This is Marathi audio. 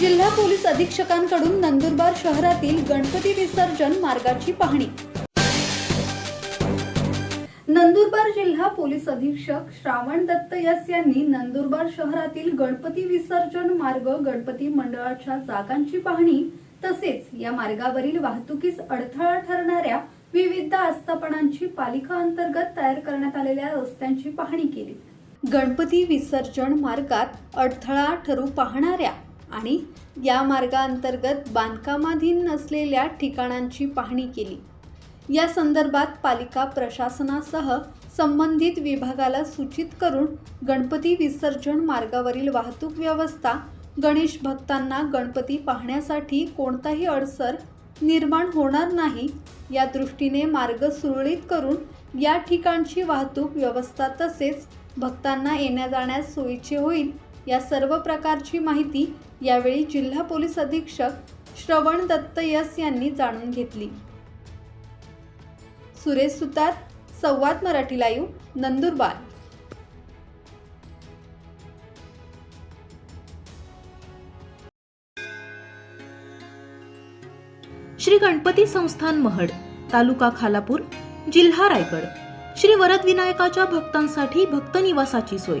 जिल्हा पोलीस अधीक्षकांकडून नंदुरबार शहरातील गणपती विसर्जन मार्गाची पाहणी. नंदुरबार जिल्हा पोलीस अधीक्षक श्रावण दत्त यस यांनी नंदुरबार शहरातील गणपती विसर्जन मार्ग गणपती मंडळाच्या जागांची पाहणी तसेच या मार्गावरील वाहतुकीस अडथळा ठरणाऱ्या विविध आस्थापनांची पालिका अंतर्गत तयार करण्यात आलेल्या रस्त्यांची पाहणी केली. गणपती विसर्जन मार्गात अडथळा ठरू पाहणाऱ्या आणि या मार्गाअंतर्गत बांधकामाधीन नसलेल्या ठिकाणांची पाहणी केली. या संदर्भात पालिका प्रशासनासह संबंधित विभागाला सूचित करून गणपती विसर्जन मार्गावरील वाहतूक व्यवस्था गणेश भक्तांना गणपती पाहण्यासाठी कोणताही अडसर निर्माण होणार नाही या दृष्टीने मार्ग सुरळीत करून या ठिकाणची वाहतूक व्यवस्था तसेच भक्तांना येण्या जाण्यास सोयीचे होईल या सर्व प्रकारची माहिती यावेळी जिल्हा पोलीस अधीक्षक श्रवण दत्त यस यांनी जाणून घेतली. सुरेश सुतार संवाद मराठी लाईव्ह नंदुरबार. श्री गणपती संस्थान महड तालुका खालापूर जिल्हा रायगड. श्री वरद विनायकाच्या भक्तांसाठी भक्त निवासाची सोय.